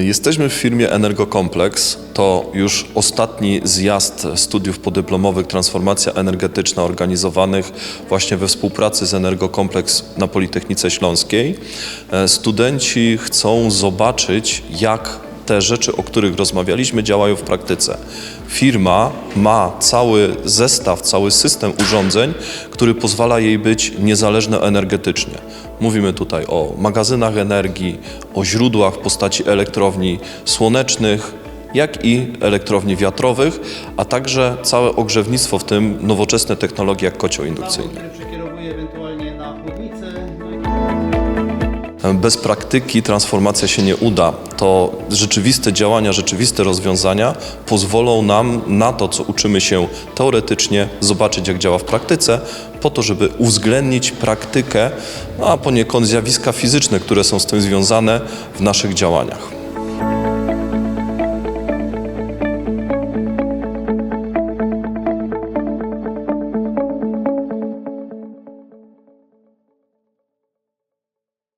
Jesteśmy w firmie Energokompleks. To już ostatni zjazd studiów podyplomowych Transformacja Energetyczna organizowanych właśnie we współpracy z Energokompleks na Politechnice Śląskiej. E, Studenci chcą zobaczyć, jak te rzeczy, o których rozmawialiśmy, działają w praktyce. Firma ma cały zestaw, cały system urządzeń, który pozwala jej być niezależna energetycznie. Mówimy tutaj o magazynach energii, o źródłach w postaci elektrowni słonecznych, jak i elektrowni wiatrowych, a także całe ogrzewnictwo, w tym nowoczesne technologie jak kocioł indukcyjny. Bez praktyki transformacja się nie uda. To rzeczywiste działania, rzeczywiste rozwiązania pozwolą nam na to, co uczymy się teoretycznie, zobaczyć, jak działa w praktyce, po to, żeby uwzględnić praktykę, a poniekąd zjawiska fizyczne, które są z tym związane w naszych działaniach.